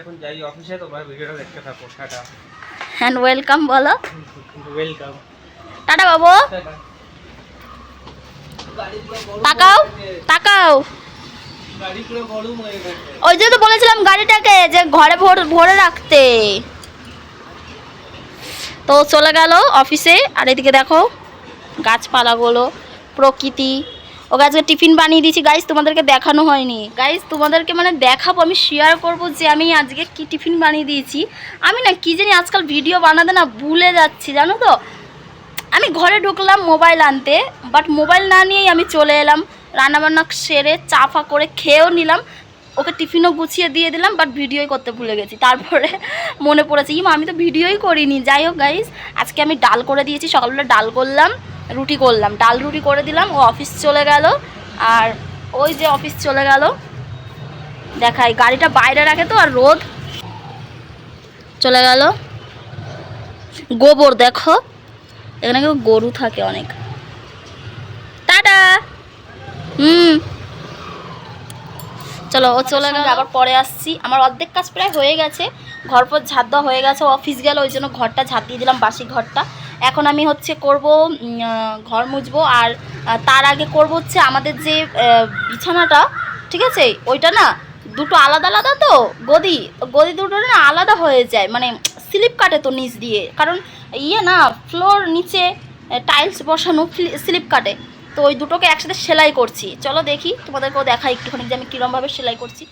এখন যাই অফিসে তোমরা ভিডিওটা দেখতে থাকো। টাটা। হ্যান্ড ওয়েলকাম বলো। ওয়েলকাম টাটা বাবু। তাকাও তাকাও। ওই জন্য তো বলেছিলাম গাড়িটাকে যে ঘরে ভোর ভরে রাখতে। তো চলে গেল অফিসে আর এদিকে দেখো গাছপালাগুলো প্রকৃতি। ও গাছকে টিফিন বানিয়ে দিয়েছি। গাইস তোমাদেরকে দেখানো হয়নি। গাইস তোমাদেরকে মানে দেখাবো, আমি শেয়ার করব যে আমি আজকে কি টিফিন বানিয়ে দিয়েছি। আমি না কি জানি আজকাল ভিডিও বানাতে না ভুলে যাচ্ছি, জানো তো? আমি ঘরে ঢুকলাম মোবাইল আনতে বাট মোবাইল না নিয়েই আমি চলে এলাম। রান্নাবান্না সেরে চা ফা করে খেয়েও নিলাম। ওকে টিফিনও গুছিয়ে দিয়ে দিলাম বাট ভিডিওই করতে ভুলে গেছি। তারপরে মনে পড়েছে, ইমা, আমি তো ভিডিওই করিনি। যাই হোক গাইস আজকে আমি ডাল করে দিয়েছি। সকালবেলা ডাল করলাম। রুটি করলাম। ডাল রুটি করে দিলাম, ও অফিস চলে গেল। আর ওই যে অফিস চলে গেল। দেখাই, গাড়িটা বাইরে রাখে তো, আর রোদ চলে গেল। গোবর দেখো, এখানে কেউ গরু থাকে অনেক। টাটা! হুম। চলো, ও চলে গেল। আবার পরে আসছি। আমার অর্ধেক কাজ প্রায় হয়ে গেছে। ঘর পর ঝাড় দেওয়া হয়ে গেছে অফিস গেল, ওই জন্য ঘরটা ঝাঁট দিয়ে দিলাম, বাসি ঘরটা। এখন আমি হচ্ছে করব ঘর মুছবো আর তার আগে করব হচ্ছে আমাদের যে বিছানাটা, ঠিক আছে? ওইটা না, দুটো আলাদা আলাদা তো, গদি গদি দুটো না আলাদা হয়ে যায় মানে স্লিপ কাটে তো নিচ দিয়ে, কারণ ইয়ে না ফ্লোর নিচে টাইলস বসানো স্লিপ কাটে। তো ওই দুটোকে একসাথে সেলাই করছি। চলো দেখি তোমাদেরকেও দেখাই একটুখানি যে আমি কীরমভাবে সেলাই করছি।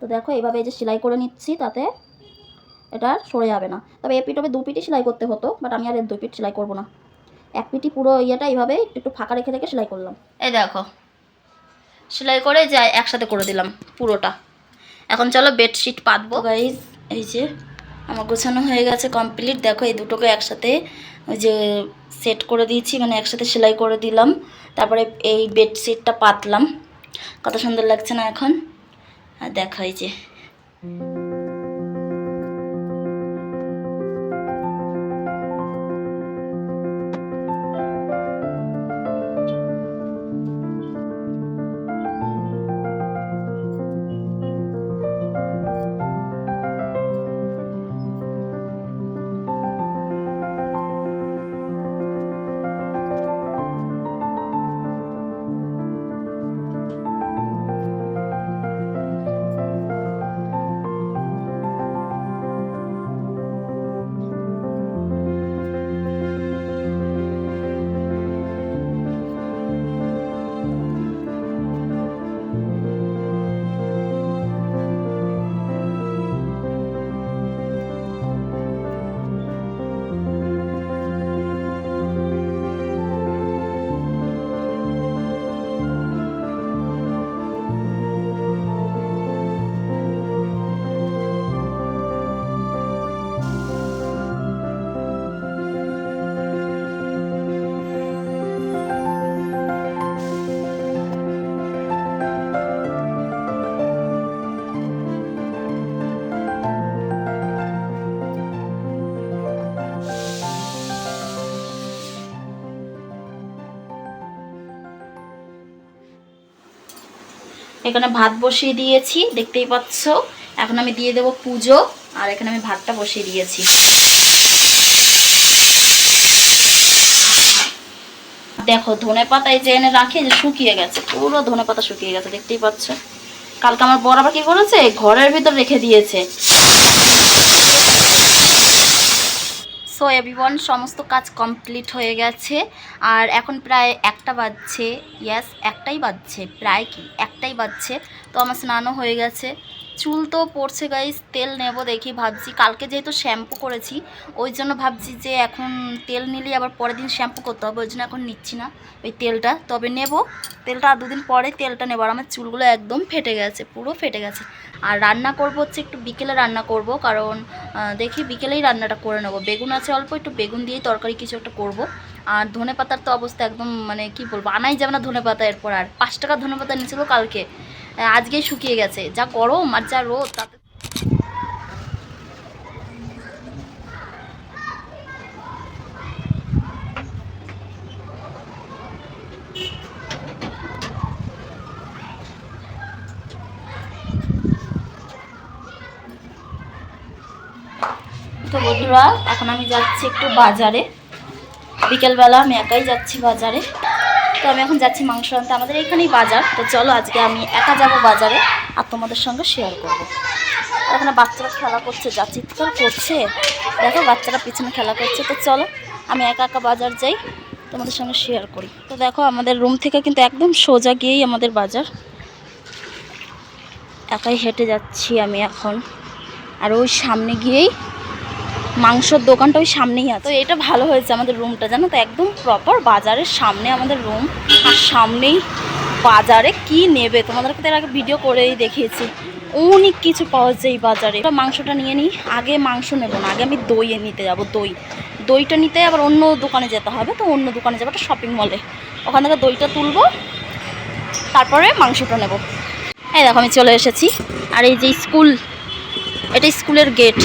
তো দেখো এইভাবে এই যে সেলাই করে নিচ্ছি তাতে এটা আর সরে যাবে না। তবে এ পিঠে দু পিটি সেলাই করতে হতো বাট আমি আর এর দুই পিঠ সেলাই করব না। এক পিটি পুরো ইয়েটা এইভাবে একটু একটু ফাঁকা রেখে রেখে সেলাই করলাম। এই দেখো সেলাই করে যাই একসাথে করে দিলাম পুরোটা। এখন চলো বেডশিট পাতবো। গাইজ এই যে আমার গোছানো হয়ে গেছে কমপ্লিট দেখো এই দুটোকে একসাথে ওই যে সেট করে দিয়েছি মানে একসাথে সেলাই করে দিলাম। তারপরে এই বেডশিটটা পাতলাম। কত সুন্দর লাগছে না এখন? আর দেখো এই এখানে ভাত বসিয়ে দিয়েছি, দেখতেই পাচ্ছ। এখন আমি দিয়ে দেবো পুজো, আর এখানে আমি ভাতটা বসিয়ে দিয়েছি। দেখো, ধনে পাতা এই যে এনে রাখি যে শুকিয়ে গেছে, পুরো ধনে পাতা শুকিয়ে গেছে, দেখতেই পাচ্ছ। কালকে আমার বড় আবার কি করেছে? ঘরের ভিতর রেখে দিয়েছে। সো এভরিওয়ান সমস্ত কাজ কমপ্লিট হয়ে গেছে। আর এখন প্রায় একটা বাজছে। ইয়াস একটাই বাজছে। প্রায় কি? একটাই বাজছে। তো আমার স্নানও হয়ে গেছে। চুল তো পড়ছে গাইস তেল নেব দেখি ভাবছি। কালকে যেহেতু শ্যাম্পু করেছি, ওই জন্য ভাবছি যে এখন তেল নিলে আবার পরের দিন শ্যাম্পু করতে হবে, ওই জন্য এখন নিচ্ছি না ওই তেলটা। তবে নেব, তেলটা আর দুদিন পরে তেলটা নেব। আর আমার চুলগুলো একদম ফেটে গেছে, পুরো ফেটে গেছে। আর রান্না করব হচ্ছে একটু বিকেলে রান্না করব, কারণ দেখি বিকেলেই রান্নাটা করে নেব। বেগুন আছে অল্প, একটু বেগুন দিয়েই তরকারি কিছু একটা করব। আর ধনে পাতার তো অবস্থা একদম মানে কি বলব, আনাই যাবে না ধনে পাতা এরপর আর। পাঁচ টাকার ধনে পাতা নিয়েছিল কালকে আজকেই শুকিয়ে গেছে। যা গরম আর যা রোদ, তাতে তো বন্ধুরা, এখন আমি যাচ্ছি একটু বাজারে। বিকেলবেলা আমি একাই যাচ্ছি বাজারে। তো আমি এখন যাচ্ছি মাংস আনতে। আমাদের এখানেই বাজার। তো চলো আজকে আমি একা যাব বাজারে আর তোমাদের সঙ্গে শেয়ার করব। এখানে বাচ্চারা খেলা করছে, যা চিৎকার করছে। দেখো বাচ্চারা পিছনে খেলা করছে। তো চলো, আমি একা একা বাজার যাই, তোমাদের সঙ্গে শেয়ার করি। তো দেখো আমাদের রুম থেকে কিন্তু একদম সোজা গিয়েই আমাদের বাজার। একাই হেঁটে যাচ্ছি আমি এখন। আর ওই সামনে গিয়েই মাংসর দোকানটা ওই সামনেই আছে। তো এটা ভালো হয়েছে আমাদের রুমটা জানো তো? একদম প্রপার বাজারের সামনে আমাদের রুম আর সামনেই বাজারে কি নেবে? তোমাদেরকে এর আগে ভিডিও করেই দেখিয়েছি। অনেক কিছু পাওয়া যায় এই বাজারে। এবার মাংসটা নিয়ে নিই। আগে মাংস নেব না, আগে আমি দই নিতে যাব, দই। দইটা নিতে আবার অন্য দোকানে যেতে হবে, তো অন্য দোকানে যাব একটা শপিং মলে ওখান থেকে দইটা তুলবো, তারপরে মাংসটা নেব। এই দেখো, আমি চলে এসেছি। আর এই যে স্কুল এটা স্কুলের gate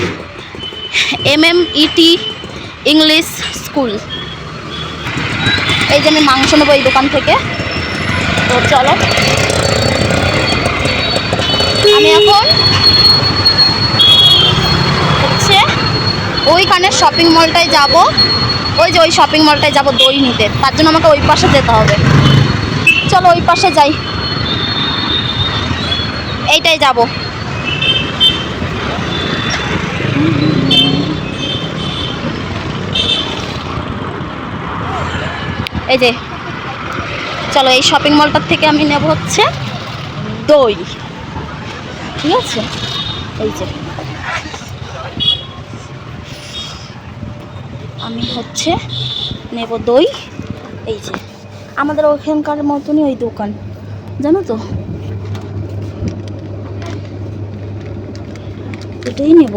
M M E T English school এই যে আমি মাংস নেব এই দোকান থেকে। তো চলো। আমি এখন হচ্ছে ওইখানে শপিং মলটায় যাব। ওই যে ওই শপিং মলটায় যাব দই নিতে। তার জন্য আমাকে ওই পাশে যেতে হবে। চলো ওই পাশে যাই। এইটাই যাব। এই যে, চলো এই শপিং মলটার থেকে আমি নেব হচ্ছে দই। ঠিক আছে? এই যে। আমি হচ্ছে নেব দই। এই যে, আমাদের ওখানকার মতনই ওই দোকান। জানো তো? এটাই নেব।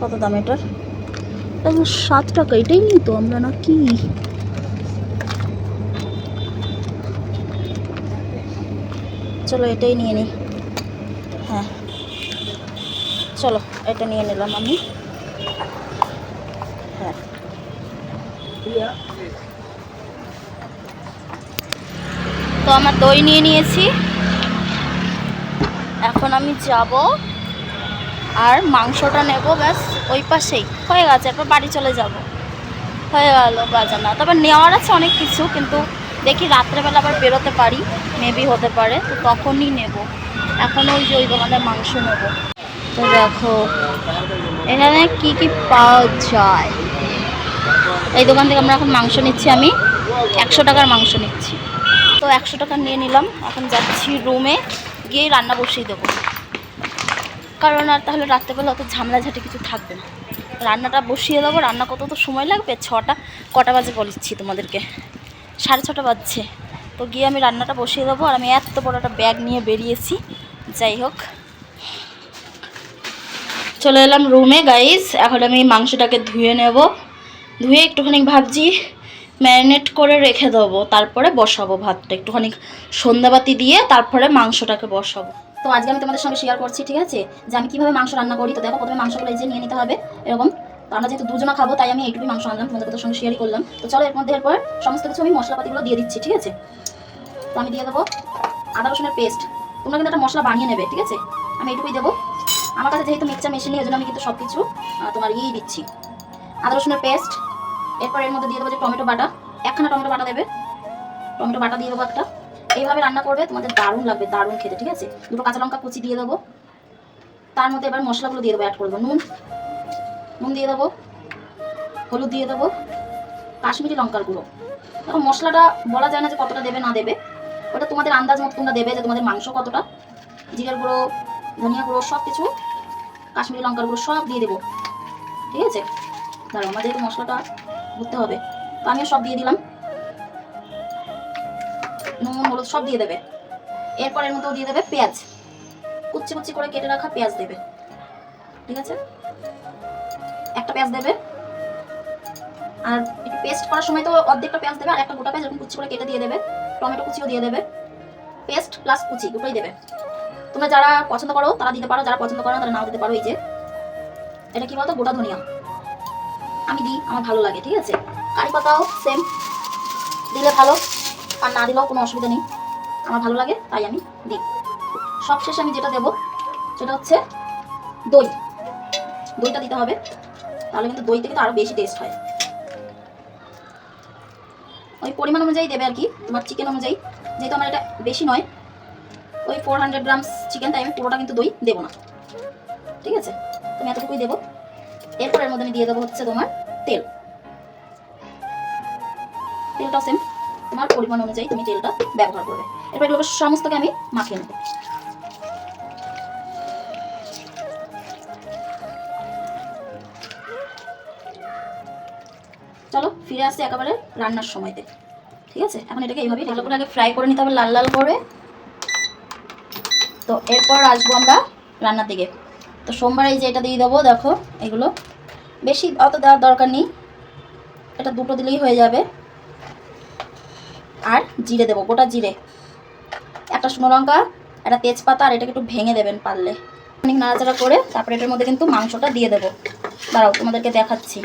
কত দাম এটার? সাত টাকা, এটাই নিই তো আমরা না কি চলো এটাই নিয়ে নিই। হ্যাঁ। চলো, এটা নিয়ে নিলাম আমি। হ্যাঁ। তো আমার দই নিয়ে নিয়েছি। এখন আমি যাব আর মাংসটা নেব, ব্যাস। ওই পাশেই। হয়ে গেছে এরপর বাড়ি চলে যাব। হয়ে গেল বাজানা। তবে নেওয়ার আছে অনেক কিছু, কিন্তু দেখি রাত্রেবেলা আবার বেরোতে পারি মেবি হতে পারে, তো তখনই নেব। এখন ওই যে ওই দোকানে মাংস নেব। তো দেখো, এখানে কি কি পাওয়া যায়? এই দোকান থেকে আমরা এখন মাংস নিচ্ছি আমি। একশো টাকার মাংস নিচ্ছি। তো একশো টাকা নিয়ে নিলাম। এখন যাচ্ছি রুমে গিয়ে রান্না বসিয়ে দেবো। কারণ আর তাহলে রাত্রেবেলা অত ঝামেলাঝাটি কিছু থাকবে না। রান্নাটা বসিয়ে দেবো, রান্না কত তো সময় লাগবে। ছটা, কটা বাজে বলছি তোমাদেরকে। সাড়ে ছটা বাজছে। তো গিয়ে আমি রান্নাটা বসিয়ে দেবো আর আমি এত বড় একটা ব্যাগ নিয়ে বেরিয়েছি। যাই হোক। চলে এলাম রুমে গাইস এখন আমি মাংসটাকে ধুয়ে নেব। ধুয়ে একটুখানি ভাবছি ম্যারিনেট করে রেখে দেবো। তারপরে বসাবো ভাতটা। একটুখানি সন্ধ্যাবাতি দিয়ে তারপরে মাংসটাকে বসাবো। তো আজকে আমি তোমাদের সঙ্গে শেয়ার করছি, ঠিক আছে? যে আমি কীভাবে মাংস রান্না করি, তো দেখো প্রথমে মাংসগুলো এই যে নিয়ে নিতে হবে, এরকম। তো আমরা যেহেতু দুজনা খাব, তাই আমি এইটুকুই মাংস আনলাম, তোমাদের সঙ্গে শেয়ারই করলাম। তো চলো এর মধ্যে এরপর সমস্ত কিছু আমি মশলাপাতিগুলো দিয়ে দিচ্ছি, ঠিক আছে? তো আমি দিয়ে দেবো আদা, রসুনের পেস্ট তোমরা কিন্তু একটা মশলা বানিয়ে নেবে, ঠিক আছে? আমি এইটুকুই দেবো। আমার কাছে যেহেতু মিক্সচার মেশিন নেই ওই জন্য আমি কিন্তু সব কিছু তোমার ইয়েই দিচ্ছি। আদা, রসুনের পেস্ট এরপর এর মধ্যে দিয়ে দেবো যে টমেটো বাটা। একখানা টমেটো বাটা দেবে। টমেটো বাটা দিয়ে দেবো একটা। এইভাবে রান্না করবে, তোমাদের দারুণ লাগবে, দারুণ খেতে, ঠিক আছে? দুটো কাঁচা লঙ্কা কুচি দিয়ে দেবো। তার মধ্যে এবার মশলাগুলো দিয়ে দেবো অ্যাড করব নুন নুন দিয়ে দেবো, হলুদ দিয়ে দেবো, কাশ্মীরি লঙ্কার গুঁড়ো। দেখো, মশলাটা বলা যায় না যে কতটা দেবে, না দেবে। ওটা তোমাদের আন্দাজ মতো তোমরা দেবে যে তোমাদের মাংস কতটা। জিরের গুঁড়ো, ধনিয়া গুঁড়ো সব কিছু কাশ্মীরি লঙ্কার গুঁড়ো, সব দিয়ে দেবো। ঠিক আছে? আমার যেহেতু মশলাটা ভরতে হবে। তো আমিও সব দিয়ে দিলাম। হলুদ সব দিয়ে দেবে। এরপর এর মধ্যেও দিয়ে দেবে পেঁয়াজ। কুচি কুচি করে কেটে রাখা পেঁয়াজ দেবে। ঠিক আছে? একটা পেঁয়াজ দেবে। আর একটু পেস্ট করার সময় তো অর্ধেকটা পেঁয়াজ দেবে আর একটা গোটা পেঁয়াজ কুচি করে কেটে দিয়ে দেবে। টমেটো কুচিও দিয়ে দেবে। পেস্ট প্লাস কুচি, দুটোই দেবে। তোমরা যারা পছন্দ করো, তারা দিতে পারো, যারা পছন্দ করো তারা নাও দিতে পারো এই যে। এটা কি বলতো? গোটা ধনিয়া। আমি দিই, আমার ভালো লাগে, ঠিক আছে? কারি পাতাও সেম দিলে ভালো। আর না দিলেও কোনো অসুবিধা নেই। আমার ভালো লাগে, তাই আমি দিই। সব শেষে আমি যেটা দেবো, সেটা হচ্ছে দই। দইটা দিতে হবে, তাহলে কিন্তু দই থেকে তো আরও বেশি টেস্ট হয়। ওই পরিমাণ অনুযায়ী দেবে আর কি তোমার চিকেন অনুযায়ী। যেহেতু আমার এটা বেশি নয়, ওই ফোর হান্ড্রেড গ্রামস চিকেন তাই আমি পুরোটা কিন্তু দই দেবো না। ঠিক আছে? তুমি এতটুকুই দেবো। এরপর এর মধ্যে আমি দিয়ে দেবো হচ্ছে তোমার তেল। তেলটাও সেম তোমার পরিমাণ অনুযায়ী তুমি তেলটা ব্যবহার করবে। এরপর এগুলো সমস্তকে আমি মাখিয়ে নেব। চলো ফিরে আসছি একেবারে রান্নার সময়তে। ঠিক আছে? এখন এটাকে এইভাবে ভালো করে আগে ফ্রাই করে নিতে হবে লাল লাল করে। তো এরপর আসব আমরা রান্নার দিকে। তো সোমবার এই যে এটা দিয়ে দেবো, দেখো এগুলো। বেশি অত দেওয়ার দরকার নেই। এটা দুটো দিলেই হয়ে যাবে। আর জিরে দেবো, গোটা জিরে। একটা শুকনো লঙ্কা, একটা তেজপাতা, আর এটাকে একটু ভেঙে দেবেন পারলে। অনেক নাড়াচাড়া করে তারপরে এটার মধ্যে কিন্তু মাংসটা দিয়ে দেবো। দাঁড়াও, তোমাদেরকে দেখাচ্ছি।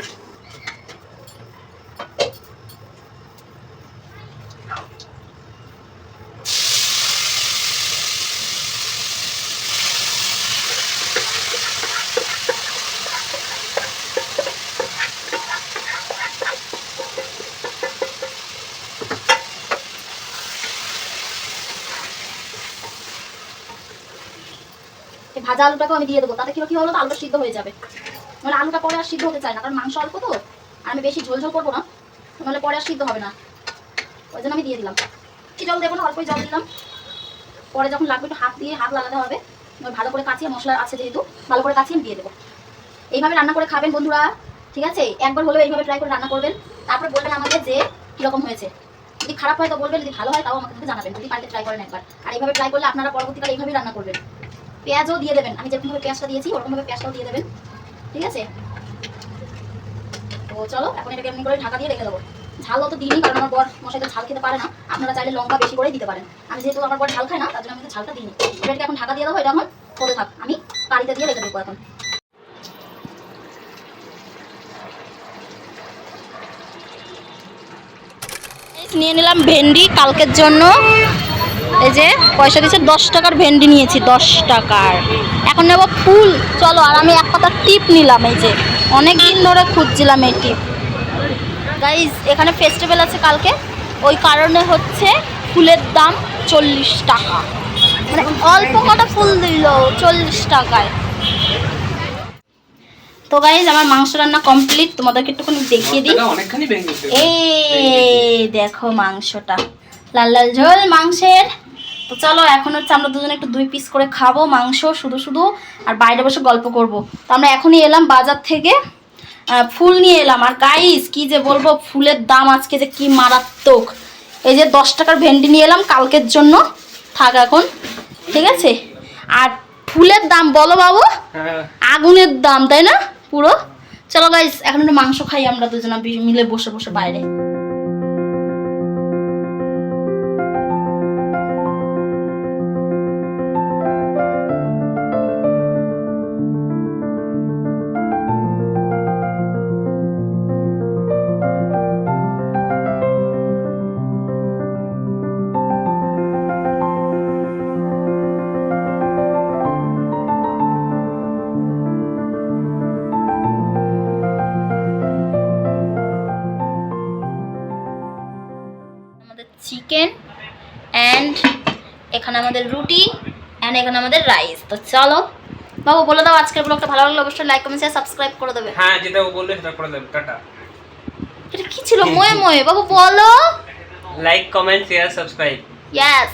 ভাজা আলুটাকেও আমি দিয়ে দেবো। তাতে কি কি হলো আলুটা সিদ্ধ হয়ে যাবে। মানে আলুটা পরে আর সিদ্ধ হতে চায় না, কারণ মাংস অল্প তো, আর আমি বেশি ঝোল ঝোল করব না। নাহলে পরে আর সিদ্ধ হবে না। ওই জন্য আমি দিয়ে দিলাম। কি জল দেবো না, অল্পই জল দিলাম। পরে যখন লাগবে একটু হাত দিয়ে হাত লাগাতে হবে। ভালো করে কাচিয়ে মশলা আছে যেহেতু, ভালো করে কাচিয়ে দিয়ে দেবো। এইভাবে রান্না করে খাবেন বন্ধুরা, ঠিক আছে? একবার হলেও এইভাবে ট্রাই করে রান্না করবেন। তারপরে বলবেন আমাকে যে কীরকম হয়েছে। যদি খারাপ হয় তো বলবেন, যদি ভালো হয় তাও আমাকে জানাবেন। যদি বাড়িতে ট্রাই করেন একবার। আর এইভাবে ট্রাই করলে আপনারা পরবর্তীকালে এইভাবেই রান্না করবেন। পেঁয়াজও দিয়ে দেবেন। আমি যেরকমভাবে পেঁয়াজটা দিয়েছি, ওরকমভাবে পেঁয়াজটাও দিয়ে দেবেন। ঠিক আছে? তো চলো, এখন এটাকে এমনি করে ঢাকা দিয়ে রেখে দেবো। ঝাল অত দিইনি, কারণ আমার বর মশাই তো ঝাল খেতে পারে না। আপনারা চাইলে লঙ্কা বেশি করেই দিতে পারেন। আমি যেহেতু আমার বর ঝাল খায় না, তার জন্য আমি ঝালটা দিইনি। এটাকে এখন ঢাকা দিয়ে দেবো, এটা হতে থাক। আমি কারিতে দিয়ে রেখে দেবো এখন। নিয়ে নিলাম ভেন্ডি, কালকের জন্য। এই যে পয়সা দিয়েছে দশ টাকার ভেন্ডি নিয়েছি দশ টাকার। এখন নেব ফুল। চলো আর আমি এক পাতা টিপ নিলাম এই যে। অনেক দিন ধরে খুঁজছিলাম এই টিপ। গাইজ এখানে ফেস্টিভ্যাল আছে কালকে। ওই কারণে হচ্ছে ফুলের দাম চল্লিশ টাকা। মানে অল্প কটা ফুল দিল চল্লিশ টাকায়। তো গাইজ আমার মাংস রান্না কমপ্লিট তোমাদেরকে একটুখানি দেখিয়ে দিই। এই দেখো মাংসটা। লাল লাল ঝোল মাংসের তো চলো এখন হচ্ছে আমরা দুজনে একটু দুই পিস করে খাব মাংস শুধু শুধু আর বাইরে বসে গল্প করব। তো আমরা এখনই এলাম বাজার থেকে। ফুল নিয়ে এলাম। আর গাইস কি যে বলব ফুলের দাম আজকে যে কি মারাত্মক। এই যে দশ টাকার ভেন্ডি নিয়ে এলাম কালকের জন্য। থাক এখন ঠিক আছে? আর ফুলের দাম বলো বাবু হ্যাঁ। আগুনের দাম তাই না? পুরো। চলো গাইস এখন একটু মাংস খাই আমরা দুজনা মিলে বসে বসে বাইরে। এখানে আমাদের রুটি অ্যান্ড এখানে আমাদের রাইস তো চলো বাবু বলে দাও আজকের ব্লগটা ভালো লাগলে অবশ্যই লাইক কমেন্ট শেয়ার সাবস্ক্রাইব করে দেবে। হ্যাঁ যেটা ও বলল সেটা করে দেবে টাটা। এটা কি ছিল? ময়ে ময়ে বাবু বলো। Like comment share subscribe yes